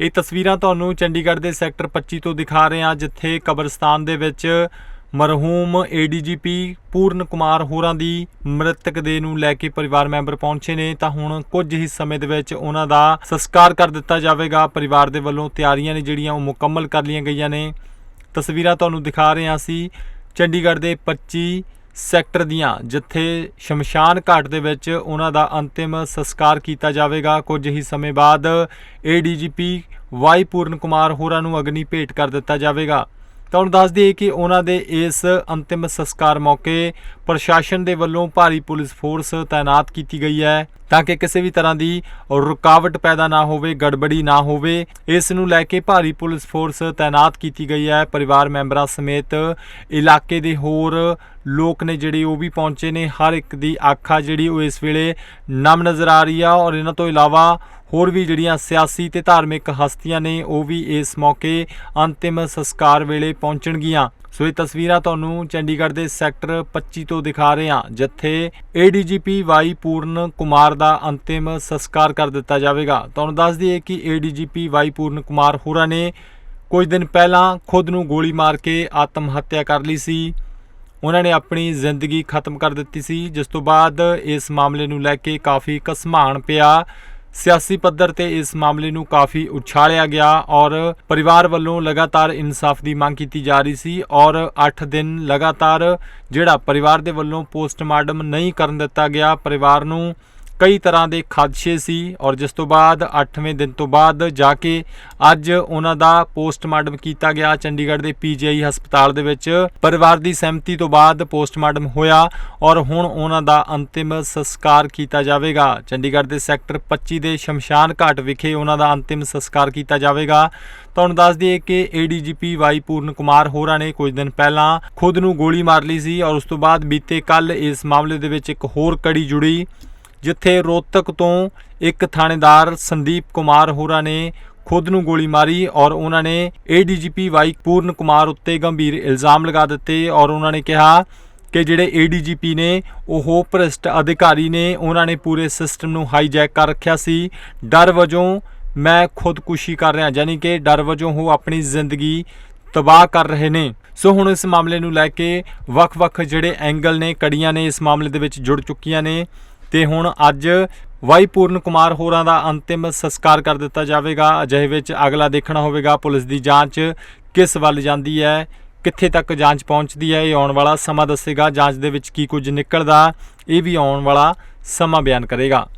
ਇਹ ਤਸਵੀਰਾਂ ਤੁਹਾਨੂੰ ਚੰਡੀਗੜ੍ਹ ਦੇ ਸੈਕਟਰ 25 ਤੋਂ ਦਿਖਾ ਰਹੇ ਹਾਂ, ਜਿੱਥੇ ਕਬਰਸਤਾਨ ਦੇ ਵਿੱਚ ਮਰਹੂਮ ਏਡੀਜੀਪੀ ਪੂਰਨ ਕੁਮਾਰ ਹੋਰਾਂ ਦੀ ਮ੍ਰਿਤਕ ਦੇ ਨੂੰ ਲੈ ਕੇ ਪਰਿਵਾਰ ਮੈਂਬਰ ਪਹੁੰਚੇ ਨੇ। ਤਾਂ ਹੁਣ ਕੁਝ ਹੀ ਸਮੇਂ ਦੇ ਵਿੱਚ ਉਹਨਾਂ ਦਾ ਸੰਸਕਾਰ ਕਰ ਦਿੱਤਾ ਜਾਵੇਗਾ। ਪਰਿਵਾਰ ਦੇ ਵੱਲੋਂ ਤਿਆਰੀਆਂ ਨੇ ਜਿਹੜੀਆਂ ਉਹ ਮੁਕੰਮਲ ਕਰ ਲਈਆਂ ਗਈਆਂ ਨੇ। ਤਸਵੀਰਾਂ ਤੁਹਾਨੂੰ ਦਿਖਾ ਰਹੇ ਹਾਂ ਅਸੀਂ। ਚੰਡੀਗੜ੍ਹ ਦੇ 25 ਸੈਕਟਰ ਦੀਆਂ, ਜਿੱਥੇ ਸ਼ਮਸ਼ਾਨ ਘਾਟ ਦੇ ਵਿੱਚ ਉਹਨਾਂ ਦਾ ਅੰਤਿਮ ਸੰਸਕਾਰ ਕੀਤਾ ਜਾਵੇਗਾ। ਕੁਝ ਹੀ ਸਮੇਂ ਬਾਅਦ ਏਡੀਜੀਪੀ ਵਾਈ ਪੂਰਨ ਕੁਮਾਰ ਹੋਰਾਂ ਨੂੰ ਅਗਨੀ ਭੇਟ ਕਰ ਦਿੱਤਾ ਜਾਵੇਗਾ। ਤੁਹਾਨੂੰ ਦੱਸ ਦਈਏ ਕਿ ਉਹਨਾਂ ਦੇ ਇਸ ਅੰਤਿਮ ਸੰਸਕਾਰ ਮੌਕੇ ਪ੍ਰਸ਼ਾਸਨ ਦੇ ਵੱਲੋਂ ਭਾਰੀ ਪੁਲਿਸ ਫੋਰਸ ਤਾਇਨਾਤ ਕੀਤੀ ਗਈ ਹੈ ਤਾਂ ਕਿ ਕਿਸੇ ਵੀ ਤਰ੍ਹਾਂ ਦੀ ਰੁਕਾਵਟ ਪੈਦਾ ਨਾ ਹੋਵੇ, ਗੜਬੜੀ ਨਾ ਹੋਵੇ। ਇਸ ਨੂੰ ਲੈ ਕੇ ਭਾਰੀ ਪੁਲਿਸ ਫੋਰਸ ਤਾਇਨਾਤ ਕੀਤੀ ਗਈ ਹੈ। ਪਰਿਵਾਰ ਮੈਂਬਰਾਂ ਸਮੇਤ ਇਲਾਕੇ ਦੇ ਹੋਰ ਲੋਕ ਨੇ ਜਿਹੜੇ ਉਹ ਵੀ ਪਹੁੰਚੇ ਨੇ। ਹਰ ਇੱਕ ਦੀ ਆਖਾ ਜਿਹੜੀ ਉਹ ਇਸ ਵੇਲੇ ਨਮ ਨਜ਼ਰ ਆ ਰਹੀ ਆ ਔਰ ਇਹਨਾਂ ਤੋਂ ਇਲਾਵਾ ਹੋਰ ਵੀ ਜਿਹੜੀਆਂ ਸਿਆਸੀ ਤੇ ਧਾਰਮਿਕ ਹਸਤੀਆਂ ਨੇ ਉਹ ਵੀ ਇਸ ਮੌਕੇ ਅੰਤਿਮ ਸੰਸਕਾਰ ਵੇਲੇ ਪਹੁੰਚਣਗੀਆਂ। ਸੋ ਇਹ ਤਸਵੀਰਾਂ ਤੁਹਾਨੂੰ ਚੰਡੀਗੜ੍ਹ ਦੇ ਸੈਕਟਰ 25 ਤੋਂ ਦਿਖਾ ਰਹੇ ਹਾਂ, ਜਿੱਥੇ ਏਡੀਜੀਪੀ ਵਾਈ ਪੂਰਨ ਕੁਮਾਰ ਦਾ ਅੰਤਿਮ ਸੰਸਕਾਰ ਕਰ ਦਿੱਤਾ ਜਾਵੇਗਾ। ਤੁਹਾਨੂੰ ਦੱਸ ਦਈਏ ਕਿ ਏਡੀਜੀਪੀ ਵਾਈ ਪੂਰਨ ਕੁਮਾਰ ਹੋਰਾਂ ਨੇ ਕੁਝ ਦਿਨ ਪਹਿਲਾਂ ਖੁਦ ਨੂੰ ਗੋਲੀ ਮਾਰ ਕੇ ਆਤਮ ਹੱਤਿਆ ਕਰ ਲਈ ਸੀ। ਉਹਨਾਂ ਨੇ ਆਪਣੀ ਜ਼ਿੰਦਗੀ ਖਤਮ ਕਰ ਦਿੱਤੀ ਸੀ, ਜਿਸ ਤੋਂ ਬਾਅਦ ਇਸ ਮਾਮਲੇ ਨੂੰ ਲੈ ਕੇ ਕਾਫੀ ਕਸਮਾਨ ਪਿਆ। ਸਿਆਸੀ ਪੱਧਰ ਤੇ ਇਸ ਮਾਮਲੇ ਨੂੰ ਕਾਫੀ ਉਛਾਲਿਆ ਗਿਆ ਔਰ ਪਰਿਵਾਰ ਵੱਲੋਂ ਲਗਾਤਾਰ ਇਨਸਾਫ ਦੀ ਮੰਗ ਕੀਤੀ ਜਾ ਰਹੀ ਸੀ ਔਰ 8 ਦਿਨ ਲਗਾਤਾਰ ਜਿਹੜਾ ਪਰਿਵਾਰ ਦੇ ਵੱਲੋਂ ਪੋਸਟਮਾਰਟਮ ਨਹੀਂ ਕਰਨ ਦਿੱਤਾ ਗਿਆ, ਪਰਿਵਾਰ ਨੂੰ ਕਈ ਤਰ੍ਹਾਂ ਦੇ ਖਦਸ਼ੇ ਸੀ ਔਰ ਜਿਸ ਤੋਂ ਬਾਅਦ 8ਵੇਂ ਦਿਨ ਤੋਂ ਬਾਅਦ ਜਾ ਕੇ ਅੱਜ ਉਹਨਾਂ ਦਾ ਪੋਸਟਮਾਰਟਮ ਕੀਤਾ ਗਿਆ ਚੰਡੀਗੜ੍ਹ ਦੇ ਪੀਜੀਆਈ ਹਸਪਤਾਲ ਦੇ ਵਿੱਚ। ਪਰਿਵਾਰ ਦੀ ਸਹਿਮਤੀ ਤੋਂ ਬਾਅਦ ਪੋਸਟਮਾਰਟਮ ਹੋਇਆ ਔਰ ਹੁਣ ਉਹਨਾਂ ਦਾ ਅੰਤਿਮ ਸੰਸਕਾਰ ਕੀਤਾ ਜਾਵੇਗਾ। ਚੰਡੀਗੜ੍ਹ ਦੇ ਸੈਕਟਰ 25 ਦੇ ਸ਼ਮਸ਼ਾਨ ਘਾਟ ਵਿਖੇ ਉਹਨਾਂ ਦਾ ਅੰਤਿਮ ਸੰਸਕਾਰ ਕੀਤਾ ਜਾਵੇਗਾ। ਤੁਹਾਨੂੰ ਦੱਸ ਦਈਏ ਕਿ ਏਡੀਜੀਪੀ ਵਾਈ ਪੂਰਨ ਕੁਮਾਰ ਹੋਰਾਂ ਨੇ ਕੁਝ ਦਿਨ ਪਹਿਲਾਂ ਖੁਦ ਨੂੰ ਗੋਲੀ ਮਾਰ ਲਈ ਸੀ ਔਰ ਉਸ ਤੋਂ ਬਾਅਦ ਬੀਤੇ ਕੱਲ ਇਸ ਮਾਮਲੇ ਦੇ ਵਿੱਚ ਇੱਕ ਹੋਰ ਕੜੀ ਜੁੜੀ। ਜਿੱਥੇ ਰੋਹਤਕ ਤੋਂ ਇੱਕ ਥਾਣੇਦਾਰ ਸੰਦੀਪ ਕੁਮਾਰ ਹੋਰਾਂ ਨੇ ਖੁਦ ਨੂੰ ਗੋਲੀ ਮਾਰੀ ਔਰ ਉਹਨਾਂ ਨੇ ਏਡੀਜੀਪੀ ਵਾਈ ਪੂਰਨ ਕੁਮਾਰ ਉੱਤੇ ਗੰਭੀਰ ਇਲਜ਼ਾਮ ਲਗਾ ਦਿੱਤੇ ਔਰ ਉਹਨਾਂ ਨੇ ਕਿਹਾ ਕਿ ਜਿਹੜੇ ਏਡੀਜੀਪੀ ਨੇ, ਉਹ ਭ੍ਰਿਸ਼ਟ ਅਧਿਕਾਰੀ ਨੇ, ਉਹਨਾਂ ਨੇ ਪੂਰੇ ਸਿਸਟਮ ਨੂੰ ਹਾਈਜੈਕ ਕਰ ਰੱਖਿਆ ਸੀ। ਡਰ ਵਜੋਂ ਮੈਂ ਖੁਦਕੁਸ਼ੀ ਕਰ ਰਿਹਾ, ਯਾਨੀ ਕਿ ਡਰ ਵਜੋਂ ਉਹ ਆਪਣੀ ਜ਼ਿੰਦਗੀ ਤਬਾਹ ਕਰ ਰਹੇ ਨੇ। ਸੋ ਹੁਣ ਇਸ ਮਾਮਲੇ ਨੂੰ ਲੈ ਕੇ ਵੱਖ-ਵੱਖ ਜਿਹੜੇ ਐਂਗਲ ਨੇ, ਕੜੀਆਂ ਨੇ ਇਸ ਮਾਮਲੇ ਦੇ ਵਿੱਚ ਜੁੜ ਚੁੱਕੀਆਂ ਨੇ। ਤੇ ਹੁਣ ਅੱਜ ਵਾਈ ਪੂਰਨ ਕੁਮਾਰ ਹੋਰਾਂ ਦਾ ਅੰਤਿਮ ਸੰਸਕਾਰ ਕਰ ਦਿੱਤਾ ਜਾਵੇਗਾ। ਅਜਿਹੇ ਵਿੱਚ ਅਗਲਾ ਦੇਖਣਾ ਹੋਵੇਗਾ ਪੁਲਿਸ ਦੀ ਜਾਂਚ ਕਿਸ ਵੱਲ ਜਾਂਦੀ ਹੈ, ਕਿੱਥੇ ਤੱਕ ਜਾਂਚ ਪਹੁੰਚਦੀ ਹੈ, ਇਹ ਆਉਣ ਵਾਲਾ ਸਮਾਂ ਦੱਸੇਗਾ। ਜਾਂਚ ਦੇ ਵਿੱਚ ਕੀ ਕੁਝ ਨਿਕਲਦਾ, ਇਹ ਵੀ ਆਉਣ ਵਾਲਾ ਸਮਾਂ ਬਿਆਨ ਕਰੇਗਾ।